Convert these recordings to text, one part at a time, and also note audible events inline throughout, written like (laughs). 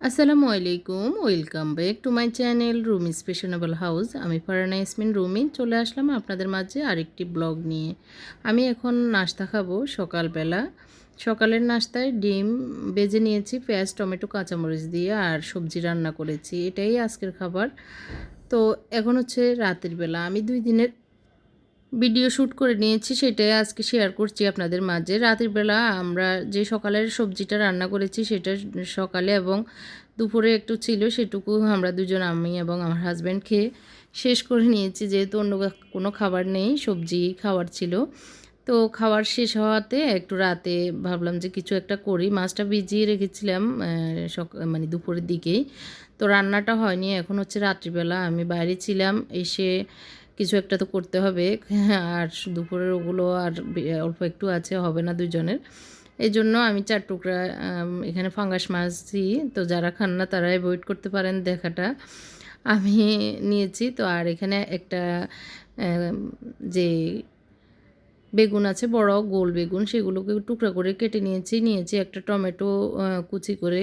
আসসালামু আলাইকুম, welcome back to my channel Rumi fashionable house. আমি ফারানা ইসমিন রুমি, চলে আসলাম আপনাদের মাঝে আরেকটি ব্লগ নিয়ে। আমি এখন নাস্তা খাব সকালবেলা। সকালের নাস্তায় ডিম বেজে নিয়েছি, পেঁয়াজ, টমেটো, কাঁচামরিচ দিয়ে আর সবজি রান্না করেছি। এটাই আজকের খাবার। তো এখন হচ্ছে রাতের বেলা। আমি দুই দিনের ভিডিও শ্যুট করে নিয়েছি, সেটাই আজকে শেয়ার করছি আপনাদের মাঝে। রাতের বেলা আমরা যে সকালের সবজিটা রান্না করেছি, সেটা সকালে এবং দুপুরে একটু ছিল, সেটুকু আমরা দুজন, আমি এবং আমার হাজব্যান্ড খেয়ে শেষ করে নিয়েছি, যেহেতু অন্য কোনো খাবার নেই, সবজি খাওয়ার ছিল। তো খাওয়ার শেষ হওয়াতে একটু রাতে ভাবলাম যে কিছু একটা করি। মাছটা ভিজিয়ে রেখেছিলাম সক মানে দুপুরের দিকেই। তো রান্নাটা হয়নি, এখন হচ্ছে রাত্রিবেলা। আমি বাইরে ছিলাম, এসে কিছু একটা তো করতে হবে। আর দুপুরের ওগুলো আর অল্প একটু আছে, হবে না দুজনের। এই জন্য আমি চার টুকরা এখানে ফাঙ্গাস মাছ দিই। তো যারা খান না তারা অ্যাভয়েড করতে পারেন দেখাটা। আমি নিয়েছি। তো আর এখানে একটা যে বেগুন আছে, বড় গোল বেগুন, সেগুলোকে টুকরা করে কেটে নিয়েছি নিয়েছি একটা টমেটো কুচি করে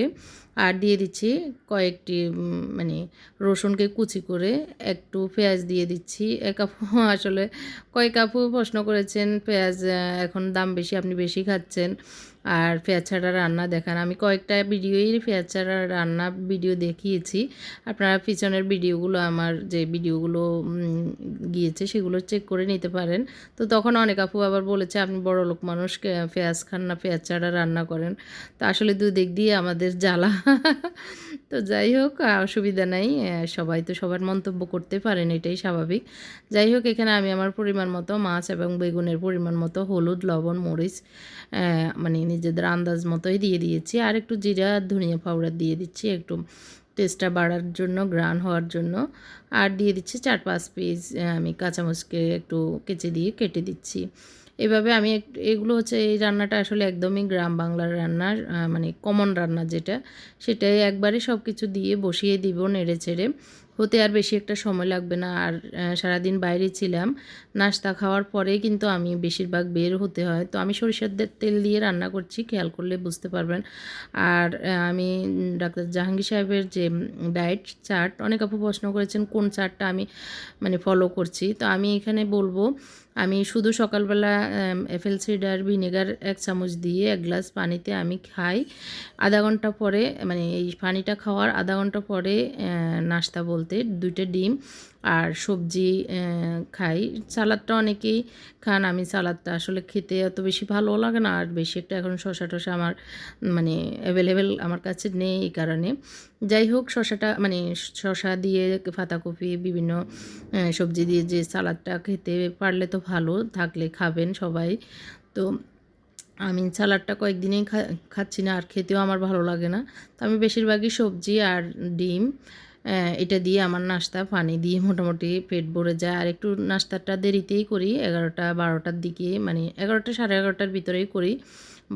আর দিয়ে দিচ্ছি কয়েকটি মানে রসুনকে কুচি করে একটু পেঁয়াজ দিয়ে দিচ্ছি। এক কাপ, (laughs) আসলে কয়েক আপু প্রশ্ন করেছেন, পেঁয়াজ এখন দাম বেশি, আপনি বেশি খাচ্ছেন। আর পেঁয়াজ ছাড়া রান্না দেখান। আমি কয়েকটা ভিডিওই পেঁয়াজ ছাড়া রান্না ভিডিও দেখিয়েছি। আপনারা পিছনের ভিডিওগুলো, আমার যে ভিডিওগুলো গিয়েছে সেগুলো চেক করে নিতে পারেন। তো তখন অনেক আপু আবার বলেছে, আপনি বড় লোক মানুষ পেঁয়াজ খান না পেঁয়াজ ছাড়া রান্না করেন। তো আসলে দু দিক দিয়ে আমাদের জ্বালা। (laughs) তো যাই হোক অসুবিধা নাই। সবাই তো সবার মন্তব্য করতে পারেন, এটাই স্বাভাবিক। যাই হোক, এখানে আমি আমার পরিমাণ মতো মাছ এবং বেগুনের পরিমাণ মতো হলুদ, লবণ, মরিচ মানে নিজেদের আন্দাজ মতোই দিয়ে দিয়েছি। আর একটু জিরা, ধনিয়া পাউডার দিয়ে দিচ্ছি একটু। টেস্টটা বাড়ার জন্য গ্রান হওয়ার জন্য। আর দিয়ে দিচ্ছি চার পাঁচ পিস আমি কাঁচামচকে একটু কেচে দিয়ে কেটে দিচ্ছি। এভাবে আমি এগুলো হচ্ছে এই রান্নাটা আসলে একদমই গ্রাম বাংলার রান্নার মানে কমন রান্না যেটা, সেটাই একবারে সব কিছু দিয়ে বসিয়ে দিব নেড়ে চেড়ে হতে আর বেশি একটা সময় লাগবে না। আর সারাদিন বাইরে ছিলাম। নাস্তা খাওয়ার পরে কিন্তু আমি বেশিরভাগ বের হতে হয়। তো আমি সরিষার তেল দিয়ে রান্না করছি, খেয়াল করলে বুঝতে পারবেন। আর আমি ডাক্তার জাহাঙ্গীর সাহেবের যে ডায়েট চার্ট, অনেক আপু প্রশ্ন করেছেন, কোন চার্টটা আমি মানে ফলো করছি। তো আমি এখানে বলব আমি শুধু সকালবেলা এফেল সিডার ভিনেগার এক চামচ দিয়ে এক গ্লাস পানিতে আমি খাই। আধা ঘণ্টা পরে মানে এই পানিটা খাওয়ার আধা ঘণ্টা পরে নাস্তা বলতে দুইটা ডিম আর সবজি খাই। সালাদটা অনেকেই খান। আমি সালাদটা আসলে খেতে অত বেশি ভালো লাগে না। আর বেশি একটা এখন শশা টশা আমার মানে অ্যাভেলেবেল আমার কাছে নেই এই কারণে। যাই হোক শশাটা মানে শশা দিয়ে পাতাকপি বিভিন্ন সবজি দিয়ে যে সালাদটা খেতে পারলে তো ভালো, থাকলে খাবেন সবাই। তো আমি সালাডটা কয়েকদিনেই খাচ্ছি না। আর খেতেও আমার ভালো লাগে না। তো আমি বেশিরভাগই সবজি আর ডিম। এটা দিয়ে আমার নাস্তা পানি দিয়ে মোটামুটি পেট ভরে যায়। আর একটু নাস্তাটা দেরিতেই করি, এগারোটা বারোটার দিকে মানে এগারোটা সাড়ে এগারোটার ভিতরেই করি।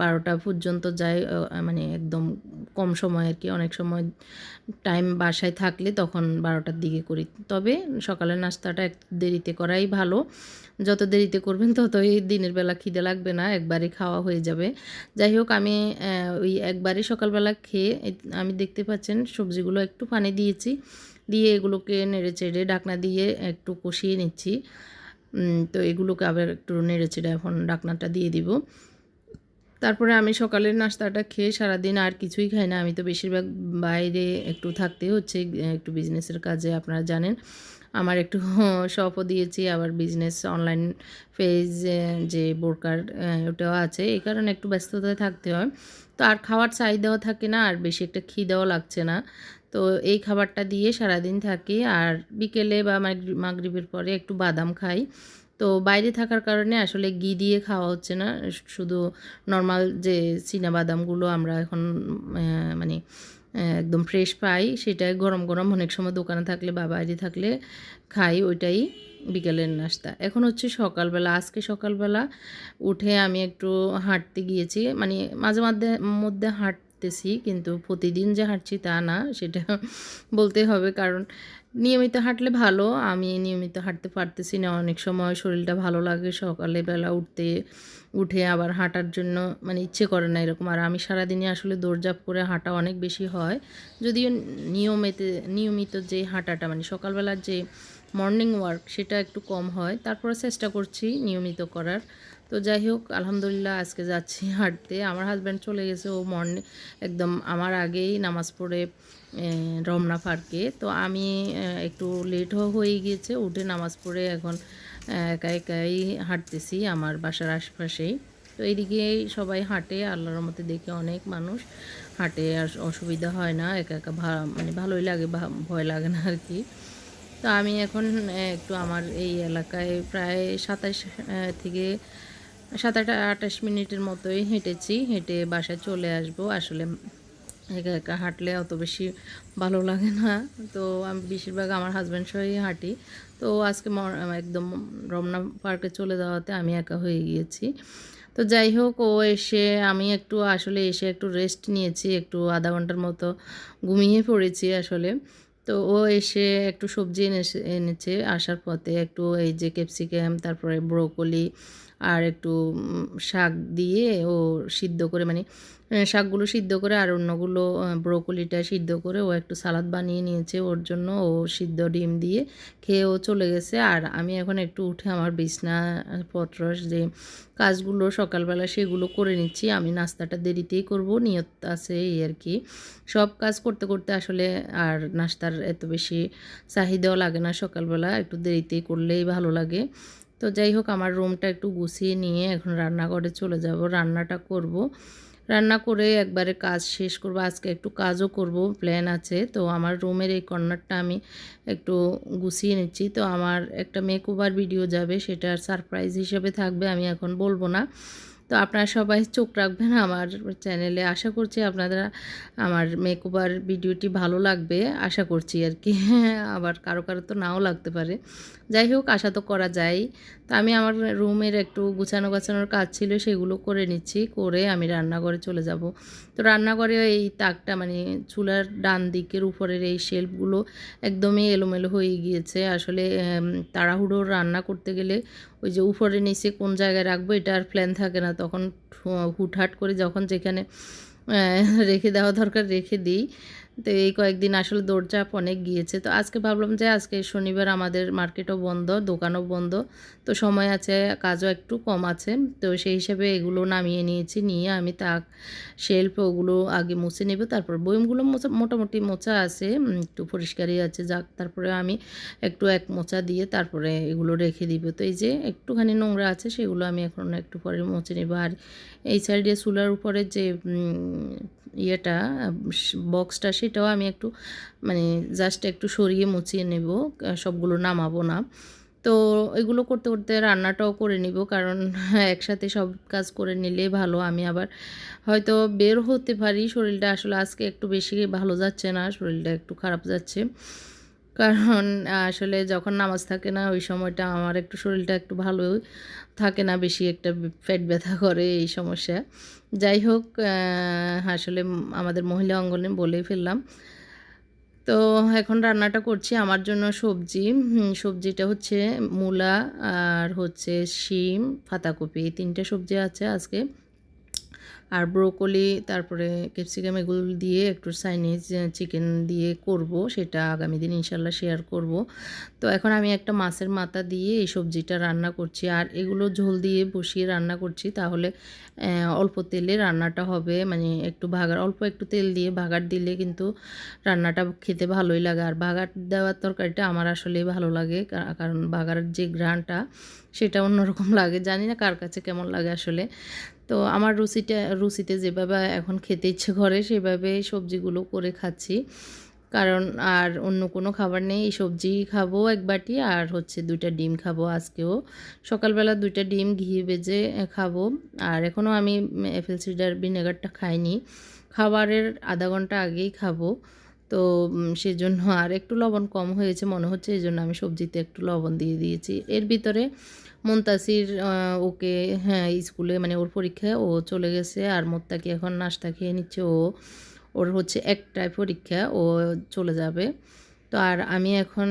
বারোটা পর্যন্ত যায় মানে একদম কম সময় আর কি। অনেক সময় টাইম বাসায় থাকলে তখন বারোটার দিকে করি। তবে সকালের নাস্তাটা এক দেরিতে করাই ভালো। যত দেরিতে করবেন ততই দিনের বেলা খিদে লাগবে না, একবারে খাওয়া হয়ে যাবে। যাই হোক, আমি ওই একবারে সকালবেলা খেয়ে আমি দেখতে পাচ্ছেন সবজিগুলো একটু পানি দিয়েছি। দিয়ে এগুলোকে নেড়ে চেড়ে ডাকনা দিয়ে একটু কষিয়ে নিচ্ছি। তো এগুলোকে আবার একটু নেড়ে চেড়ে এখন ডাকনাটা দিয়ে দিব। তারপরে আমি সকালের নাস্তাটা খেয়ে সারাদিন আর কিছুই খাই না। আমি তো বেশিরভাগ বাইরে একটু থাকতে হচ্ছে, একটু বিজনেসের কাজে আপনারা জানেন। আমার একটু (laughs) শপও দিয়েছি, আবার বিজনেস অনলাইন পেজ যে বোরকার ওটাও আছে। এই কারণে একটু ব্যস্ততায় থাকতে হয়। তো আর খাওয়ার চাহিদাও থাকে না, আর বেশি একটা খিদেও লাগছে না। তো এই খাবারটা দিয়ে সারাদিন থাকি, আর বিকেলে বা মাগরিবের পরে একটু বাদাম খাই। তো বাইরে থাকার কারণে আসলে ঘি দিয়ে খাওয়া হচ্ছে না। শুধু নর্মাল যে বাদামগুলো আমরা এখন মানে একদম ফ্রেশ পাই, সেটাই গরম গরম অনেক সময় দোকানে থাকলে বা বাইরে থাকলে খাই, ওইটাই বিকেলের নাস্তা। এখন হচ্ছে সকালবেলা, আজকে সকালবেলা উঠে আমি একটু হাঁটতে গিয়েছি মানে মাঝে মাঝে, মধ্যে হাঁটতেছি, কিন্তু প্রতিদিন যে হাঁটছি তা না, সেটা বলতে হবে, কারণ নিয়মিত হাঁটলে ভালো। আমি নিয়মিত হাঁটতে পারতেছি না। অনেক সময় শরীরটা ভালো লাগে, সকালে বেলা উঠতে, উঠে আবার হাঁটার জন্য মানে ইচ্ছে করে না এরকম। আর আমি সারাদিনে আসলে দৌড়ঝাঁপ করে হাঁটা অনেক বেশি হয়। যদিও নিয়মিত নিয়মিত যে হাঁটাটা মানে সকালবেলার যে মর্নিং ওয়ার্ক সেটা একটু কম হয়। তারপরে চেষ্টা করছি নিয়মিত করার। তো যাই হোক, আলহামদুলিল্লাহ আজকে যাচ্ছি (laughs) হাঁটতে। আমার হাজব্যান্ড চলে গেছে, ও মর্নিং একদম আমার আগেই নামাজ পড়ে রমনা পার্কে। তো আমি একটু লেট হয়ে গিয়েছে, উঠে নামাজ পড়ে এখন একা একাই হাঁটতেছি আমার বাসার আশেপাশেই। তো এইদিকে সবাই হাঁটে, আল্লাহর মতে দেখে অনেক মানুষ হাঁটে, আর অসুবিধা হয় না, একা একা মানে ভালোই লাগে ভয় লাগে না আর কি। তো আমি এখন একটু আমার এই এলাকায় প্রায় সাতাশ থেকে সাত আট আঠাশ মিনিটের মতোই হেঁটেছি, হেঁটে বাসায় চলে আসব। আসলে একা একা হাঁটলে অত বেশি ভালো লাগে না। তো আমি বেশিরভাগ আমার হাজব্যান্ড সহই হাঁটি। তো আজকে একদম রমনা পার্কে চলে যাওয়াতে আমি একা হয়ে গিয়েছি। তো যাই হোক, ও এসে, আমি একটু আসলে এসে একটু রেস্ট নিয়েছি, একটু আধা ঘণ্টার মতো ঘুমিয়ে পড়েছি আসলে। তো ও এসে একটু সবজি এনেছে এনেছে। আসার পথে একটু এই যে ক্যাপসিকাম তারপরে ব্রোকলি আর একটু শাক দিয়ে ও সিদ্ধ করে মানে শাকগুলো সিদ্ধ করে আর অন্যগুলো ব্রোকলিটা সিদ্ধ করে ও একটু সালাদ বানিয়ে নিয়েছে ওর জন্য। ও সিদ্ধ ডিম দিয়ে খেয়ে ও চলে গেছে। আর আমি এখন একটু উঠে আমার বিছনাপত্র যে কাজগুলো সকালবেলা সেগুলো করে নিচ্ছি। আমি নাস্তাটা দেরিতেই করব, নিয়ত আছে এই আর কি। সব কাজ করতে করতে আসলে আর নাস্তার এত বেশি চাহিদাও লাগে না সকালবেলা, একটু দেরিতেই করলেই ভালো লাগে। তো যাই হোক, আমার রুমটা একটু গুছিয়ে নিয়ে এখন রান্নাঘরে চলে যাব, রান্নাটা করব। রান্না করে একবারে কাজ শেষ করব, আজকে একটু কাজও করব প্ল্যান আছে। তো আমার রুমের এই কর্নারটা আমি একটু গুছিয়ে নিচ্ছি। তো আমার একটা মেকওভার ভিডিও যাবে, সেটার সারপ্রাইজ হিসেবে থাকবে, আমি এখন বলব না। তো আপনারা সবাই চোখ রাখবেন, আমার চ্যানেলে আশা করছি আপনারা আমার মেকওভার ভিডিওটি ভালো লাগবে, আশা করছি আর কি। (laughs) আবার কারও কারও তো নাও লাগতে পারে। যাই হোক আশা তো করা যায়। তো আমি আমার রুমের একটু গুছানো গাছানোর কাজ ছিল, সেগুলো করে নিচ্ছি, করে আমি রান্নাঘরে চলে যাব। তো রান্নাঘরে এই তাকটা মানে চুলার ডান দিকের উপরের এই শেল্ফগুলো একদমই এলোমেলো হয়ে গিয়েছে। আসলে তাড়াহুড়ো রান্না করতে গেলে ওই যে উপরে নিচে কোন জায়গায় রাখব, এটা আর প্ল্যান থাকে না। তখন হুটহাট করে যখন যেখানে রেখে দেওয়া দরকার রেখে দিই। তো এই কয়েকদিন আসলে দৌড়চাপ অনেক গিয়েছে। তো আজকে ভাবলাম যে আজকে শনিবার আমাদের মার্কেটও বন্ধ, দোকানও বন্ধ। তো সময় আছে, কাজও একটু কম আছে। তো সেই হিসেবে এগুলো নামিয়ে নিয়েছি, নিয়ে আমি তাক শেল্ফ ওগুলো আগে মুছে নেব। তারপর বইমগুলো মোচা মোটামুটি মোচা আছে একটু পরিষ্কারই আছে। যাক, তারপরে আমি একটু এক মোচা দিয়ে তারপরে এগুলো রেখে দিব। তো এই যে একটুখানি নোংরা আছে, সেগুলো আমি এখন একটু পরে মুছে নেব। আর এই সাইডে চুলার উপরে যে ইয়েটা বক্সটা সেটাও আমি একটু মানে জাস্ট একটু সরিয়ে মুছিয়ে নেব সবগুলো নামাবো না। তো এগুলো করতে করতে রান্নাটাও করে নিব, কারণ (laughs) একসাথে সব কাজ করে নিলে ভালো। আমি আবার হয়তো বের হতে পারি, শরীরটা আসলে আজকে একটু বেশি ভালো যাচ্ছে না, শরীরটা একটু খারাপ যাচ্ছে। কারণ আসলে যখন নামাজ থাকে না, ওই সময়টা আমার একটু শরীরটা একটু ভালো থাকে না, বেশি একটা পেট ব্যথা করে এই সমস্যা। যাই হোক আসলে আমাদের মহিলা অঙ্গনে বলেই ফেললাম। তো এখন রান্নাটা করছি আমার জন্য সবজি। সবজিটা হচ্ছে মূলা আর হচ্ছে শিম, পাতাকপি তিনটে সবজি আছে আজকে। আর ব্রোকলি, তারপরে ক্যাপসিকাম এগুলো দিয়ে একটু চাইনিজ চিকেন দিয়ে করব, সেটা আগামী দিন ইনশাল্লাহ শেয়ার করব। তো এখন আমি একটা মাছের মাথা দিয়ে এই সবজিটা রান্না করছি। আর এগুলো ঝোল দিয়ে বসিয়ে রান্না করছি, তাহলে অল্প তেলে রান্নাটা হবে। মানে একটু ভাগার অল্প একটু তেল দিয়ে ভাগার দিলে কিন্তু রান্নাটা খেতে ভালোই লাগে। আর ভাগার দেওয়ার তরকারিটা আমার আসলেই ভালো লাগে কারণ ভাগার যে গ্রানটা সেটা অন্যরকম লাগে। জানি না কার কাছে কেমন লাগে আসলে। তো আমার রুচিটা, রুচিতে যেভাবে এখন খেতে ইচ্ছে করে, সেভাবে সবজিগুলো করে খাচ্ছি। কারণ আর অন্য কোনো খাবার নেই, এই সবজি খাব এক বাটি আর হচ্ছে দুইটা ডিম খাব আজকেও। সকালবেলা দুইটা ডিম ঘি বেজে খাব। আর এখনও আমি অ্যাপেল সিডার ভিনেগারটা খাইনি। খাবারের আধা ঘণ্টা আগেই খাব। তো সেজন্য আর একটু লবণ কম হয়েছে, মনে হচ্ছে এই জন্য আমি সবজিতে একটু লবণ দিয়ে দিয়েছি। এর ভিতরে মুনতাসির ওকে হ্যাঁ স্কুলে মানে ওর পরীক্ষায় ও চলে গেছে আর মোত্তাকি এখন নাস্তা খেয়ে নিচ্ছে ও। ওর হচ্ছে একটাই পরীক্ষা, ও চলে যাবে। তো আর আমি এখন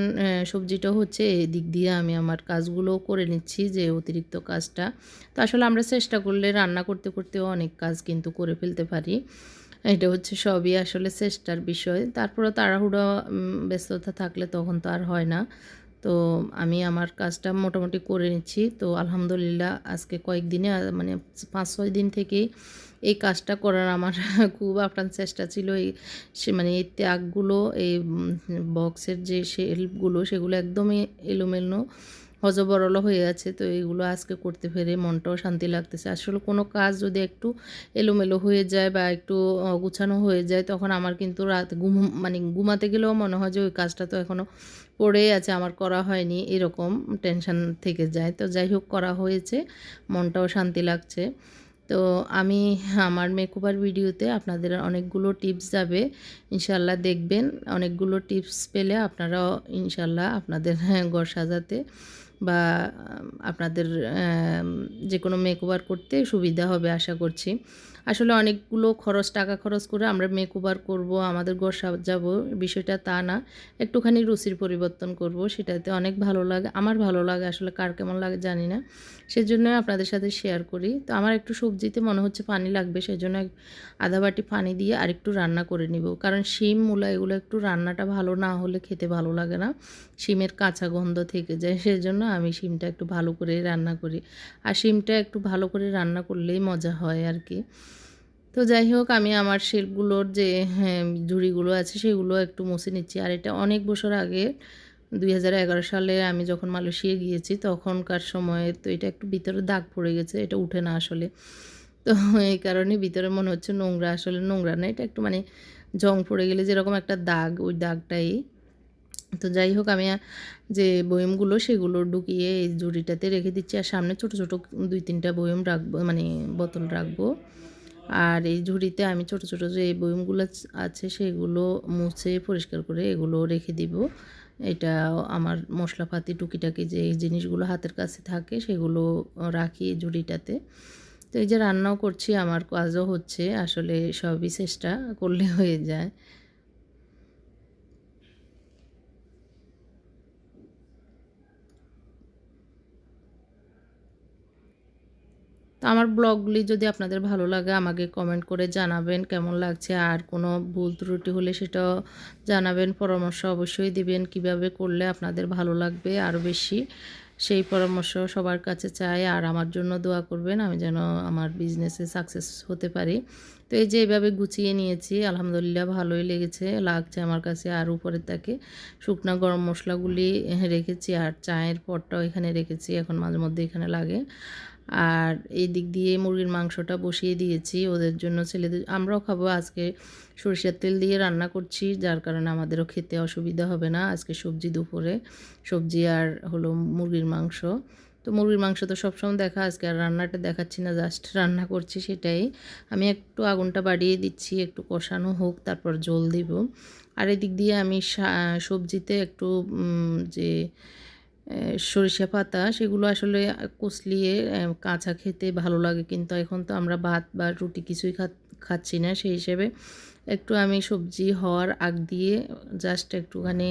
সবজিটা হচ্ছে এই দিক দিয়ে আমি আমার কাজগুলো করে নিচ্ছি যে অতিরিক্ত কাজটা। তো আসলে আমরা চেষ্টা করলে রান্না করতে, করতেও অনেক কাজ কিন্তু করে ফেলতে পারি। এটা হচ্ছে সবই আসলে চেষ্টার বিষয়। তারপরে তাড়াহুড়ো ব্যস্ততা থাকলে তখন তো আর হয় না। তো আমি আমার কাজটা মোটামুটি করে নিচ্ছি। তো আলহামদুলিল্লাহ আজকে কয়েকদিনে মানে পাঁচ, ছয় দিন থেকেই এই কাজটা করার আমার (laughs) খুব আপ্রাণ চেষ্টা ছিল। এই সে মানে এই ত্যাগগুলো, এই বক্সের যে শেল্পগুলো সেগুলো একদমই এলোমেলো হজবরল হয়ে আছে, তো এগুলো আজকে করতে পেরে মনটাও শান্তি লাগতেছে। আসলে কোনো কাজ যদি একটু এলোমেলো হয়ে যায় বা একটু গুছানো হয়ে যায়, তখন আমার কিন্তু রাত ঘুম মানে ঘুমাতে গেলেও মনে হয় যে ওই কাজটা তো এখনও পড়েই আছে, আমার করা হয়নি, এরকম টেনশন থেকে যায়। তো যাই হোক, করা হয়েছে, মনটাও শান্তি লাগছে। তো আমি আমার মেকওভার ভিডিওতে আপনাদের অনেকগুলো টিপস যাবে, ইনশাল্লাহ দেখবেন। অনেকগুলো টিপস পেলে আপনারাও ইনশাল্লাহ আপনাদের ঘর সাজাতে বা আপনাদের যে কোনো মেকওভার করতে সুবিধা হবে আশা করছি। আসলে অনেকগুলো খরচ, টাকা খরচ করে আমরা মেকওভার করব, আমাদের ঘর সাজাবো, বিষয়টা তা না। একটুখানি রুচির পরিবর্তন করব, সেটাতে অনেক ভালো লাগে, আমার ভালো লাগে আসলে কার কেমন লাগে জানি না। সেজন্য আপনাদের সাথে শেয়ার করি। তো আমার একটু সবজিতে মনে হচ্ছে পানি লাগবে, সেজন্য আধা বাটি পানি দিয়ে আরেকটু রান্না করে নিব। কারণ শিম, মূলা এগুলো একটু রান্নাটা ভালো না হলে খেতে ভালো লাগে না। শিমের কাঁচা গন্ধ থেকে যায়, সেজন্য আমি শিমটা একটু ভালো করে রান্না করি। আর শিমটা একটু ভালো করে রান্না করলেই মজা হয় আর কি। তো যাই হোক আমি আমার শিল্পগুলোর যে হ্যাঁ, ঝুড়িগুলো আছে সেগুলো একটু মুছে নিচ্ছি। আর এটা অনেক বছর আগে দুই হাজার এগারো সালে আমি যখন মালয়েশিয়া গিয়েছি তখনকার সময়ে তো এটা একটু ভিতরে দাগ পড়ে গেছে এটা উঠে না আসলে। তো এই কারণে ভিতরে মনে হচ্ছে নোংরা আসলে নোংরা না এটা একটু মানে জং পড়ে গেলে যেরকম একটা দাগ ওই দাগটাই। তো যাই হোক আমি যে বয়মগুলো সেগুলো ঢুকিয়ে এই জুড়িটাতে রেখে দিচ্ছি আর সামনে ছোট ছোট দুই তিনটা বয়ম রাখব মানে বোতল রাখব। আর এই ঝুড়িতে আমি ছোট ছোট যে বয়মগুলো আছে সেগুলো মুছে পরিষ্কার করে এগুলো রেখে দিব। এটা আমার মশলাপাতি টুকিটাকি যে জিনিসগুলো হাতের কাছে থাকে সেগুলো রাখি ঝুড়িটাতে। তো এই যে রান্নাও করছি, আমার কাজও হচ্ছে, আসলে সবই চেষ্টা করলে হয়ে যায়। আমার ব্লগগুলি যদি আপনাদের ভালো লাগে, আমাকে কমেন্ট করে জানাবেন কেমন লাগছে। আর কোনো ভুল ত্রুটি হলে সেটাও জানাবেন, পরামর্শ অবশ্যই দিবেন কীভাবে করলে আপনাদের ভালো লাগবে আরও বেশি। সেই পরামর্শ সবার কাছে চাই আর আমার জন্য দোয়া করবেন, আমি যেন আমার বিজনেসে সাকসেস হতে পারি। তো এই যে এইভাবে গুছিয়ে নিয়েছি, আলহামদুলিল্লাহ ভালোই লেগেছে, লাগছে আমার কাছে আর উপরের তাকে। শুকনো গরম মশলাগুলি রেখেছি আর চায়ের পটটাও এখানে রেখেছি, এখন মাঝে মধ্যে এখানে লাগে। আর এই দিক দিয়ে মুরগির মাংসটা বসিয়ে দিয়েছি ওদের জন্য ছেলেদের, আমরাও খাব। আজকে সরিষার তেল দিয়ে রান্না করছি, যার কারণে আমাদেরও খেতে অসুবিধা হবে না। আজকে সবজি দুপুরে, সবজি আর হলো মুরগির মাংস। তো মুরগির মাংস তো সবসময় দেখা, আজকে আর রান্নাটা দেখাচ্ছি না জাস্ট রান্না করছি সেটাই। আমি একটু আগুনটা বাড়িয়ে দিচ্ছি, একটু কষানো হোক, তারপর জল দিব। আর এদিক দিয়ে আমি সবজিতে একটু যে সরিষা পাতা, সেগুলো আসলে কষলিয়ে কাঁচা খেতে ভালো লাগে। কিন্তু এখন তো আমরা ভাত বা রুটি কিছুই খাচ্ছি না। সেই হিসেবে একটু আমি সবজি হওয়ার আগ দিয়ে জাস্ট একটুখানি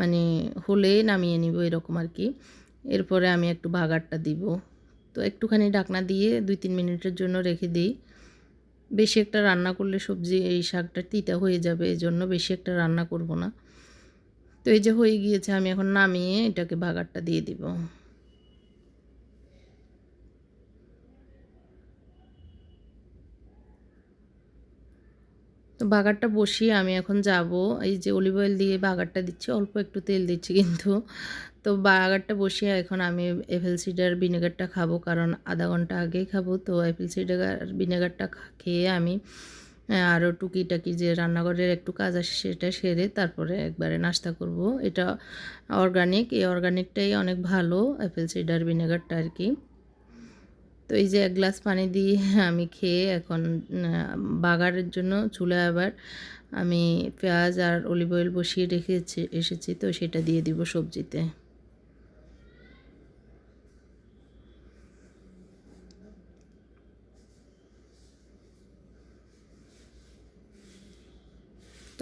মানে হলে নামিয়ে নিব এরকম আর কি। এরপরে আমি একটু বাগারটা দিব। তো একটুখানি ঢাকনা দিয়ে দুই তিন মিনিটের জন্য রেখে দিই। বেশি একটা রান্না করলে সবজি এই শাকটা তিতা হয়ে যাবে এই জন্য বেশি একটা রান্না করব না। তো এই যে হয়ে গিয়েছে, আমি এখন নামিয়ে এটাকে বাগারটা দিয়ে দিব। তো বাগারটা বসিয়ে আমি এখন যাব। এই যে অলিভ অয়েল দিয়ে বাগারটা দিচ্ছি, অল্প একটু তেল দিচ্ছি কিন্তু। তো বাগারটা বসিয়ে এখন আমি এপেল সিডার ভিনেগারটা খাব, কারণ আধা ঘণ্টা আগেই খাব। তো এপেল সিডার ভিনেগারটা খেয়ে আমি আরও টুকিটাকি যে রান্নাঘরের একটু কাজ আসে সেটা সেরে তারপরে একবারে নাস্তা করব। এটা অর্গানিক এই অর্গানিকটাই অনেক ভালো অ্যাপেল সিডার ভিনেগারটা আর কি তো এই যে এক গ্লাস পানি দিয়ে আমি খেয়ে এখন বাগারের জন্য চুলে আবার আমি পেঁয়াজ আর অলিভ অয়েল বসিয়ে রেখেছি, এসেছি, তো সেটা দিয়ে দিব সবজিতে।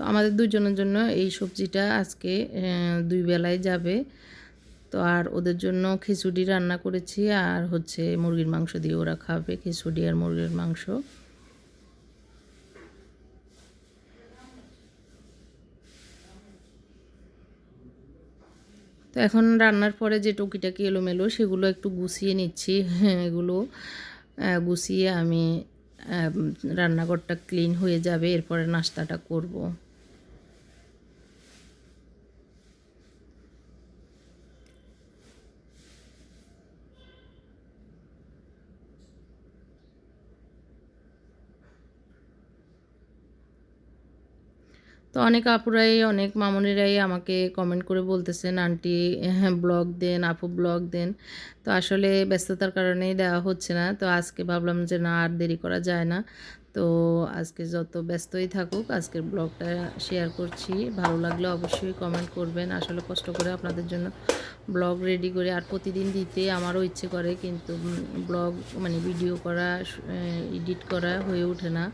তো আমাদের দুজনের জন্য এই সবজিটা আজকে দুই বেলায় যাবে তো আর ওদের জন্য খিচুড়ি রান্না করেছি, আর হচ্ছে মুরগির মাংস দিয়ে ওরা খাবে, খিচুড়ি আর মুরগির মাংস তো এখন রান্নার পরে যে টুকিটাকি এলোমেলো, সেগুলো একটু গুছিয়ে নিচ্ছি, এগুলো গুছিয়ে আমি রান্নাঘরটা ক্লিন হয়ে যাবে, এরপরে নাস্তাটা করব। তো অনেক আপুরাই, অনেক মামনিরাই আমাকে কমেন্ট করে বলতেছেন, আন্টি হ্যাঁ ব্লগ দেন, আপু ব্লগ দেন। তো আসলে ব্যস্ততার কারণেই দেওয়া হচ্ছে না। তো আজকে ভাবলাম যে না, আর দেরি করা যায় না। তো আজকে যত ব্যস্তই থাকুক, আজকের ব্লগটা শেয়ার করছি। ভালো লাগলে অবশ্যই কমেন্ট করবেন। আসলে কষ্ট করে আপনাদের জন্য ব্লগ রেডি করে। আর প্রতিদিন দিতে আমারও ইচ্ছে করে, কিন্তু ব্লগ মানে ভিডিও করা এডিট করা হয়ে ওঠে না।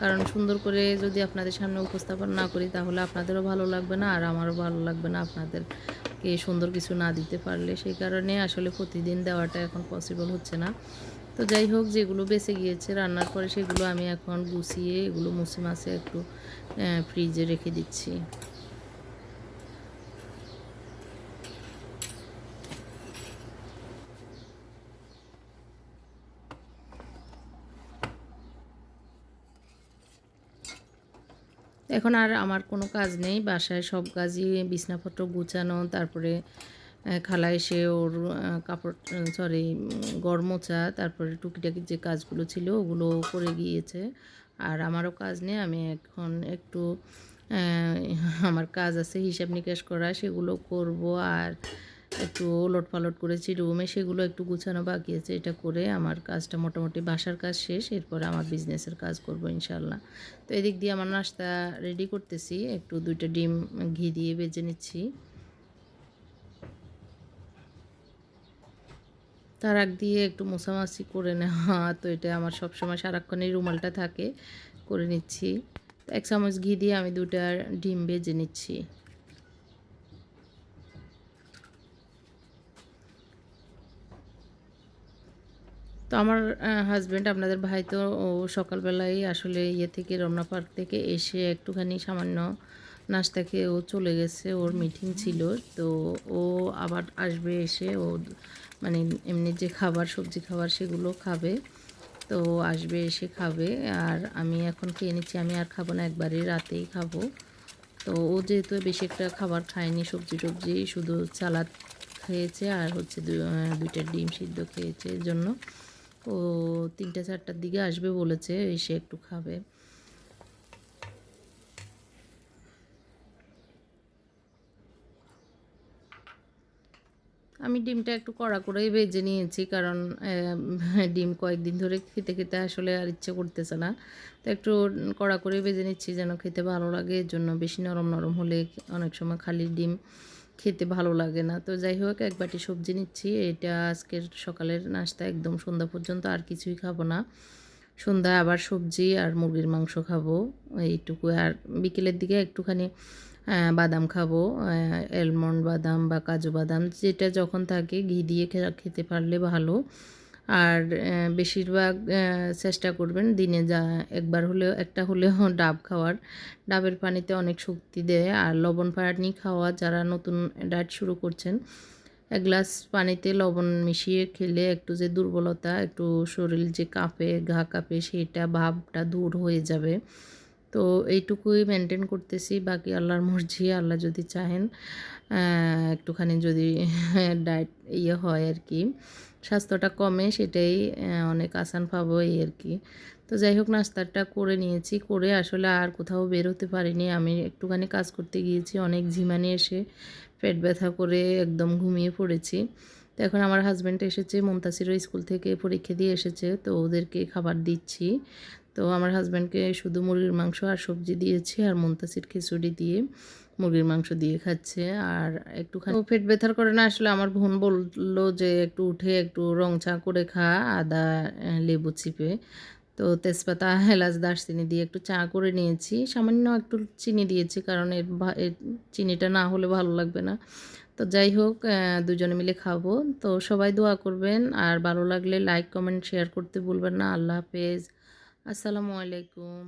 কারণ সুন্দর করে যদি আপনাদের সামনে উপস্থাপন না করি, তাহলে আপনাদেরও ভালো লাগবে না, আর আমারও ভালো লাগবে না আপনাদেরকে সুন্দর কিছু না দিতে পারলে। সেই কারণে আসলে প্রতিদিন দেওয়াটা এখন পসিবল হচ্ছে না। তো যাই হোক, যেগুলো বেঁচে গিয়েছে রান্নার পরে সেগুলো আমি এখন গুছিয়ে এগুলো মুছে মাছে একটু ফ্রিজে রেখে দিচ্ছি। এখন আর আমার কোনো কাজ নেই, বাসায় সব কাজই বিছনাপত্র গুছানো, তারপরে খালা এসে ওর কাপড় সরি গড় মোছা তারপরে টুকিটাকি যে কাজগুলো ছিল ওগুলো করে গিয়েছে। আর আমারও কাজ নেই, আমি এখন একটু আমার কাজ আছে হিসাব নিকাশ করা, সেগুলো করব। আর একটু ওলট পালট করেছি রুমে, সেগুলো একটু গুছানো বাকি আছে, এটা করে আমার কাজটা মোটামুটি বাসার কাজ শেষ, এরপরে আমার বিজনেসের কাজ করব ইনশাল্লাহ তো এদিক দিয়ে আমার নাস্তা রেডি করতেছি, একটু দুইটা ডিম ঘি দিয়ে বেজে নিচ্ছি। তার আগ দিয়ে একটু মোছামাছি করে নেওয়া, তো এটা আমার সবসময় সারাক্ষণের রুমালটা থাকে, করে নিচ্ছি। এক চামচ ঘি দিয়ে আমি দুটা ডিম ভেজে নিচ্ছি। তো আমার হাজব্যান্ড আপনাদের ভাই তো ও সকালবেলায় আসলে ইয়ে থেকে, রমনা পার্ক থেকে এসে একটুখানি সামান্য নাস্তা খেয়ে ও চলে গেছে, ওর মিটিং ছিল। তো ও আবার আসবে এসে, ও মানে এমনি যে খাবার, সবজি খাবার সেগুলো খাবে। তো আসবে এসে খাবে, আর আমি এখন খেয়ে নিচ্ছি। আমি আর খাব না একবারে রাতেই খাব। তো ও যেহেতু বেশি একটা খাবার খায়নি, সবজি টবজি, শুধু সালাদ খেয়েছে আর হচ্ছে দুইটা ডিম সিদ্ধ খেয়েছে এর জন্য। ও তিনটে, চারটার দিকে আসবে বলেছে, এসে একটু খাবে। আমি ডিমটা একটু কড়া করেই ভেজে নিয়েছি কারণ ডিম কয়েকদিন ধরে খেতে খেতে আসলে আর ইচ্ছে করতেছে না। তো একটু কড়া করেই ভেজে নিচ্ছি যেন খেতে ভালো লাগে, এর জন্য বেশি নরম নরম হলে অনেক সময় খালি ডিম খেতে ভালো লাগে না। তো যাই হোক, এক বাটি সবজি নিচ্ছি, এটা আজকের সকালের নাস্তা, একদম সন্ধ্যা পর্যন্ত আর কিছুই খাব না। সন্ধ্যায় আবার সবজি আর মুরগির মাংস খাব, এইটুকু। আর বিকেলের দিকে একটুখানি বাদাম খাব অ্যালমন্ড বাদাম বা কাজু বাদাম, যেটা যখন থাকে ঘি দিয়ে খেতে পারলে ভালো। আর বেশিরভাগ চেষ্টা করবেন দিনে যা, একবার হলেও, একটা হলেও (laughs) ডাব খাওয়ার। ডাবের পানিতে অনেক শক্তি দেয়। আর লবণ পানি খাওয়া, যারা নতুন ডায়েট শুরু করছেন, এক গ্লাস পানিতে লবণ মিশিয়ে খেলে একটু যে দুর্বলতা, একটু শরীর যে কাঁপে, ঘা কাঁপে, সেটা ভাবটা দূর হয়ে যাবে। তো এইটুকুই মেনটেন করতেছি, বাকি আল্লাহর মর্জি, আল্লাহ যদি চাহেন একটুখানি যদি (laughs) ডায়েট ইয়ে হয় আর কি, স্বাস্থ্যটা কমে সেটাই অনেক আসান পাবো এই আর কি। তো যাই হোক, নাস্তাটা করে নিয়েছি, করে আসলে আর কোথাও বের হতে পারিনি, আমি একটুখানি কাজ করতে গিয়েছি, অনেক ঝিমানি এসে পেট ব্যথা করে একদম ঘুমিয়ে পড়েছি। তো এখন আমার হাজব্যান্ড এসেছে মমতাসিরও স্কুল থেকে পরীক্ষা দিয়ে এসেছে, তো ওদেরকে খাবার দিচ্ছি। তো আমার হাজব্যান্ডকে শুধু মুরগির মাংস আর সবজি দিয়েছি আর মুনতাসির খিচুড়ি দিয়ে মুরগির মাংস দিয়ে খাচ্ছে আর একটুখানি পেট ব্যথার করে না আসলে আমার বোন বলল যে একটু উঠে একটু রং চা করে খা, আদা লেবু চিপে। তো তেজপাতা, এলাচ, দারচিনি দিয়ে একটু চা করে নিয়েছি। সামান্য একটু চিনি দিয়েছি কারণ এর চিনিটা না হলে ভালো লাগবে না। তো যাই হোক দুজনে মিলে খাব। তো সবাই দোয়া করবেন আর ভালো লাগলে লাইক কমেন্ট শেয়ার করতে ভুলবেন না। আল্লাহ হাফেজ। আসসালামু আলাইকুম।